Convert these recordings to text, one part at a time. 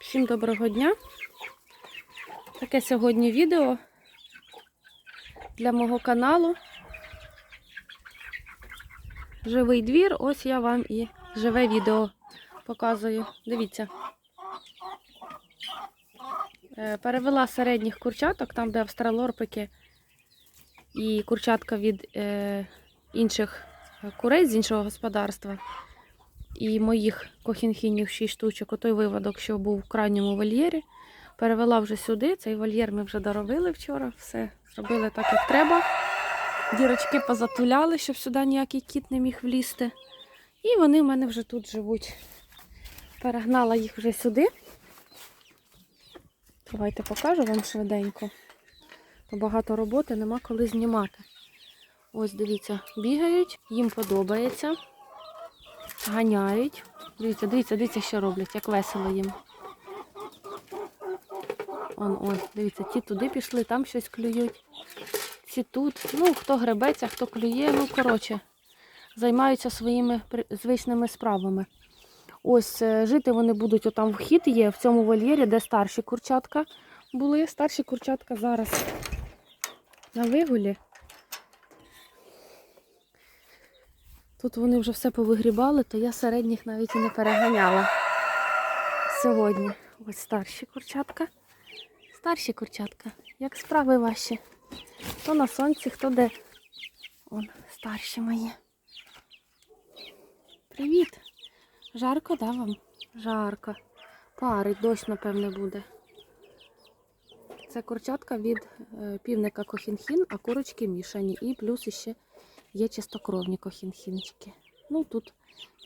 Всім доброго дня. Таке сьогодні відео для мого каналу. Живий двір. Ось я вам і живе відео показую. Дивіться. Е, Перевела середніх курчаток, там, де австралорпики і курчатка від е, інших курей з іншого господарства. І моїх кохінхінів 6 штучок, отой виводок, що був в крайньому вольєрі. Перевела вже сюди. Цей вольєр ми вже доробили вчора. Все зробили так, як треба. Дірочки позатуляли, щоб сюди ніякий кіт не міг влізти. І вони в мене вже тут живуть. Перегнала їх вже сюди. Давайте покажу вам швиденько. Багато роботи, нема коли знімати. Ось дивіться, бігають, їм подобається. Ганяють. Дивіться, дивіться, дивіться, що роблять, як весело їм. Он, ось, дивіться, ті туди пішли, там щось клюють. Ці тут. Ну, хто гребеться, хто клює, ну, коротше, займаються своїми звичними справами. Ось е, жити вони будуть, отам вхід є в цьому вольєрі, де старші курчатка були. Старші курчатка зараз на вигулі. Тут вони вже все повигрібали, то я середніх навіть і не переганяла сьогодні. Ось старші курчатка. Старші курчатка. Як справи ваші? Хто на сонці, хто де? Он, старші мої. Привіт! Жарко, да вам? Жарко. Парить, дощ, напевне, буде. Це курчатка від е, півника кохінхін, а курочки мішані. І плюс іще є чистокровні кохінхінчики. Ну тут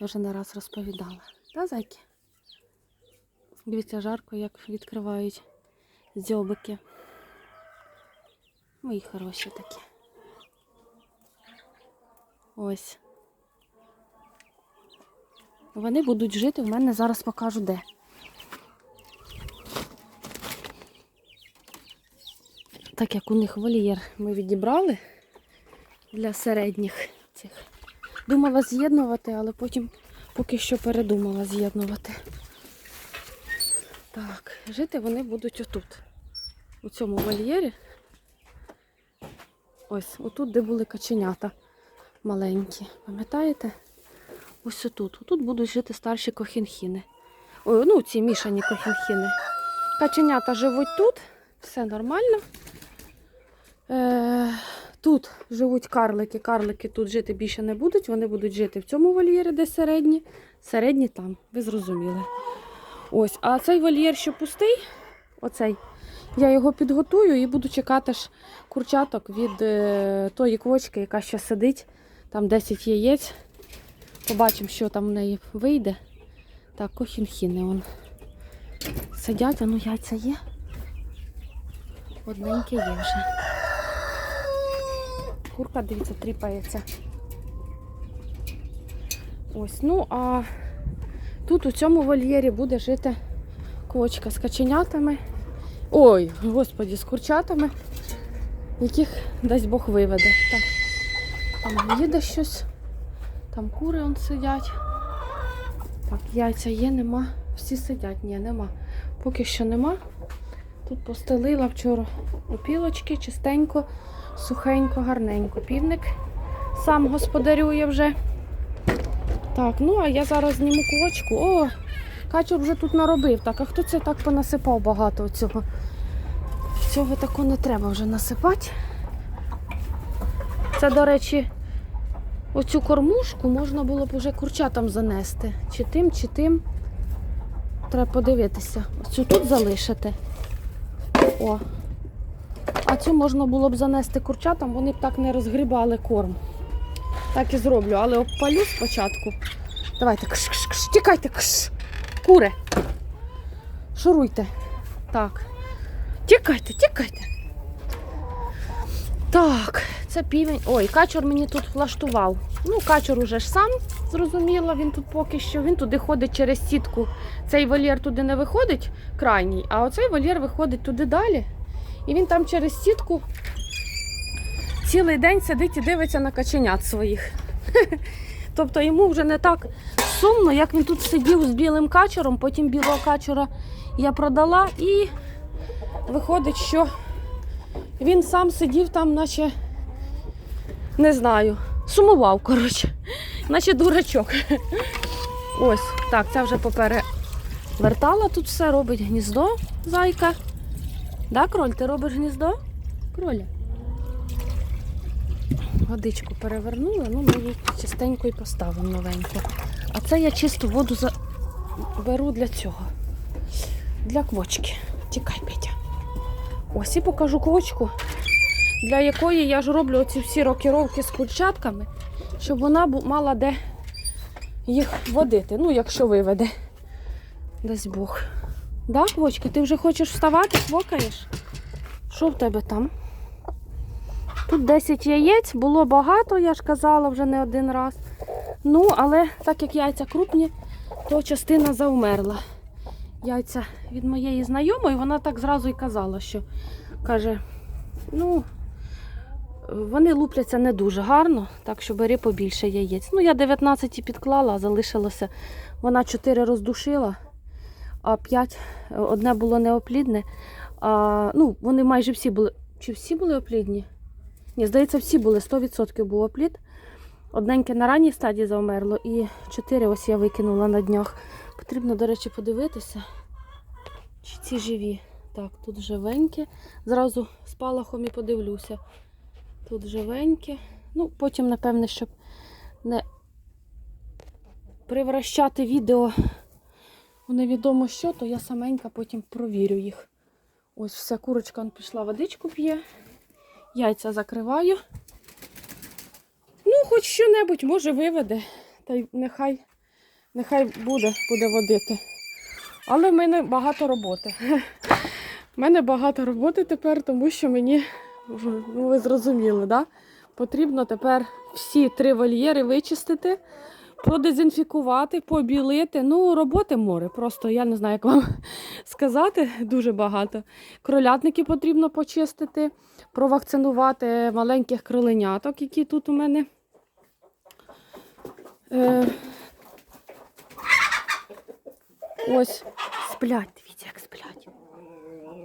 вже не раз розповідала. Та, зайки? Дивіться, жарко, як відкривають дзьобики. Мої хороші такі. Ось. Вони будуть жити в мене зараз покажу де. Так як у них вольєр ми відібрали для середніх цих. Думала з'єднувати, але потім поки що передумала з'єднувати. Так, жити вони будуть отут, у цьому вольєрі. Ось, отут, де були каченята маленькі. Пам'ятаєте? Ось отут. Тут будуть жити старші кохінхіни. Ой, ну ці мішані кохінхіни. Каченята живуть тут, все нормально. Е, тут живуть карлики. Карлики тут жити більше не будуть. Вони будуть жити в цьому вольєрі, де середні. Середні там, ви зрозуміли. Ось, а цей вольєр, що пустий, оцей, я його підготую і буду чекати ж курчаток від е, тої квочки, яка ще сидить. Там 10 яєць. Побачимо, що там в неї вийде. Так, кохінхіни вон. Сидять, а ну яйця є. Одненьке є вже. Курка, дивіться, тріпається. Ось, ну а тут у цьому вольєрі буде жити кочка з каченятами. Ой, господі, з курчатами, яких дасть Бог виведе. Так, там їде щось. Там кури он сидять. Так, яйця є, нема. Всі сидять, ні, нема. Поки що нема. Тут постелила вчора опілочки, чистенько, сухенько, гарненько. Півник сам господарює вже. Так, ну а я зараз зніму квочку. О, качур вже тут наробив. Так, а хто це так понасипав багато цього? Цього такого не треба вже насипати. Це, до речі, Оцю кормушку можна було б вже курчатам занести. Чи тим, чи тим. Треба подивитися. Оцю тут залишити. О. А цю можна було б занести курчатам, вони б так не розгрібали корм. Так і зроблю, але обпалю спочатку. Давайте, кш, кш, кш, тікайте, кш. Кури. Шуруйте. Так. Тікайте, тікайте. Так, це півень. Ой, качур мені тут влаштував. Ну, качур уже ж сам зрозуміло, він тут поки що. Він туди ходить через сітку. Цей вольєр туди не виходить крайній, а оцей вольєр виходить туди далі. І він там через сітку цілий день сидить і дивиться на каченят своїх. Тобто йому вже не так сумно, як він тут сидів з білим качером, потім білого качера я продала і виходить, що він сам сидів там, наче не знаю, сумував, коротше, наче дурачок. Ось, так, це вже поперевертала тут все, робить гніздо, зайка. Да, кроль, ти робиш гніздо? Кроля. Водичку перевернула, ну ми її чистенько і поставимо новенько. А це я чисту воду за... беру для цього. Для квочки. Тікай, Петя. Ось і покажу квочку, для якої я ж роблю оці всі рокіровки з курчатками, щоб вона мала де їх водити. Ну, якщо виведе. Дасть Бог. Да, квочка, ти вже хочеш вставати, квокаєш? Що в тебе там? Тут 10 яєць, було багато, я ж казала вже не один раз. Ну, але так як яйця крупні, то частина завмерла. Яйця від моєї знайомої, вона так зразу і казала, що каже, ну, вони лупляться не дуже гарно, так що бери побільше яєць. Ну, я 19 і підклала, залишилося. Вона 4 роздушила, а 5 одне було неоплідне. А, ну, вони майже всі були. Чи всі були оплідні? Ні, здається, всі були 100% був оплід. Одненьке на ранній стадії завмерло, і 4 ось я викинула на днях. Потрібно, до речі, подивитися, чи ці живі. Так, тут живенькі. Зразу з палахом і подивлюся. Тут живенькі. Ну, потім, напевне, щоб не привращати відео у невідомо що, то я саменька потім провірю їх. Ось вся курочка пішла, водичку п'є. Яйця закриваю. Ну, хоч що-небудь, може, виведе. Та й нехай, нехай буде, буде водити. Але в мене багато роботи. У мене багато роботи тепер, тому що мені, ну ви зрозуміли, да? потрібно тепер всі три вольєри вичистити, продезінфікувати, побілити. Ну, роботи море. Просто я не знаю, як вам сказати, дуже багато. Кролятники потрібно почистити, провакцинувати маленьких кроленяток, які тут у мене. Е, ось сплять, дивіться, як сплять.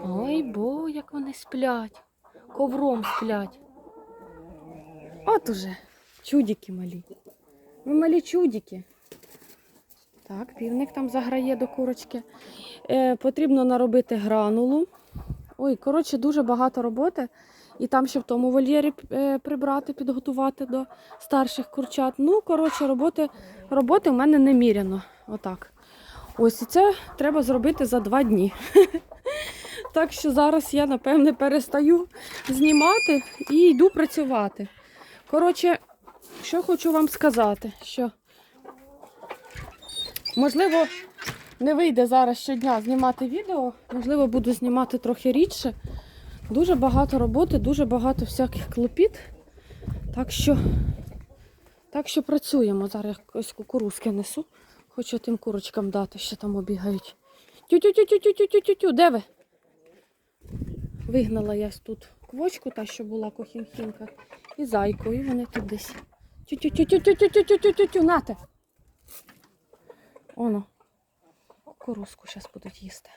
Ой, бо, як вони сплять. Ковром сплять. От уже чудики малі. Ви малі чудики. Так, півник там заграє до курочки. Е, потрібно наробити гранулу. Ой, коротше, дуже багато роботи. І там ще в тому вольєрі е, прибрати, підготувати до старших курчат. Ну, коротше, роботи, роботи в мене неміряно. Отак. Ось і це треба зробити за два дні. Так що зараз я, напевне, перестаю знімати і йду працювати. Коротше, що хочу вам сказати, що можливо не вийде зараз щодня знімати відео, можливо, буду знімати трохи рідше. Дуже багато роботи, дуже багато всяких клопіт. Так що, так що працюємо. Зараз ось кукурузки несу. Хочу тим курочкам дати, що там обігають. Тю-тю-тю-тю-тю-тю-тю-тю, де ви? Вигнала я тут квочку, та що була кохінхінка, і зайку, і вони тут десь. Тю-тю-тю-тю-тю-тю-тю-тю-тю, нате. Оно. Кукурузку зараз будуть їсти.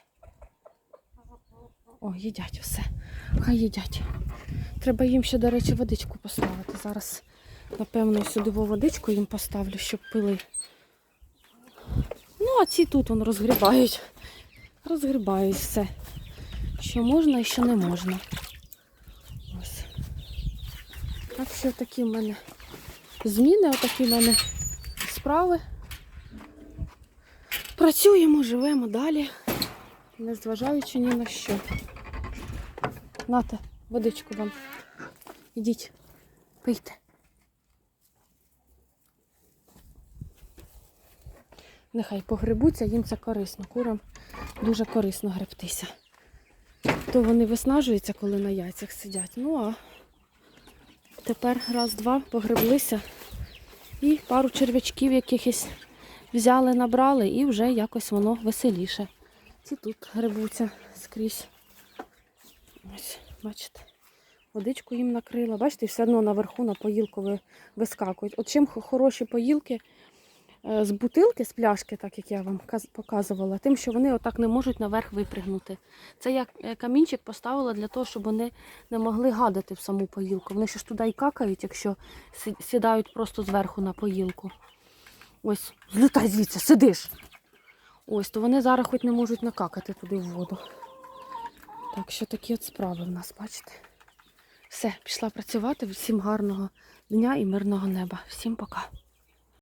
О, їдять все. Хай їдять. Треба їм ще, до речі, водичку поставити. Зараз, напевно, сюди во водичку їм поставлю, щоб пили. Ну, а ці тут вон розгрібають. Розгрібають все. Що можна і що не можна. Ось. Так що такі в мене зміни, отакі в мене справи. Працюємо, живемо далі, незважаючи ні на що. Нате, водичку вам. Ідіть, пийте. Нехай погребуться, їм це корисно. Курам дуже корисно гребтися. То вони виснажуються, коли на яйцях сидять. Ну а тепер раз-два погреблися і пару черв'ячків якихось взяли, набрали, і вже якось воно веселіше. Ці тут грибуться скрізь. Ось, бачите, водичку їм накрила. Бачите, все одно наверху на поїлку ви- вискакують. От чим хороші поїлки з бутилки, з пляшки, так як я вам показувала, тим, що вони отак не можуть наверх випригнути. Це я е, камінчик поставила для того, щоб вони не могли гадати в саму поїлку. Вони ще ж туди і какають, якщо сідають просто зверху на поїлку. Ось, злітай звідси, сидиш. Ось, то вони зараз хоч не можуть накакати туди в воду. Так що такі от справи в нас, бачите? Все, пішла працювати. Всім гарного дня і мирного неба. Всім пока.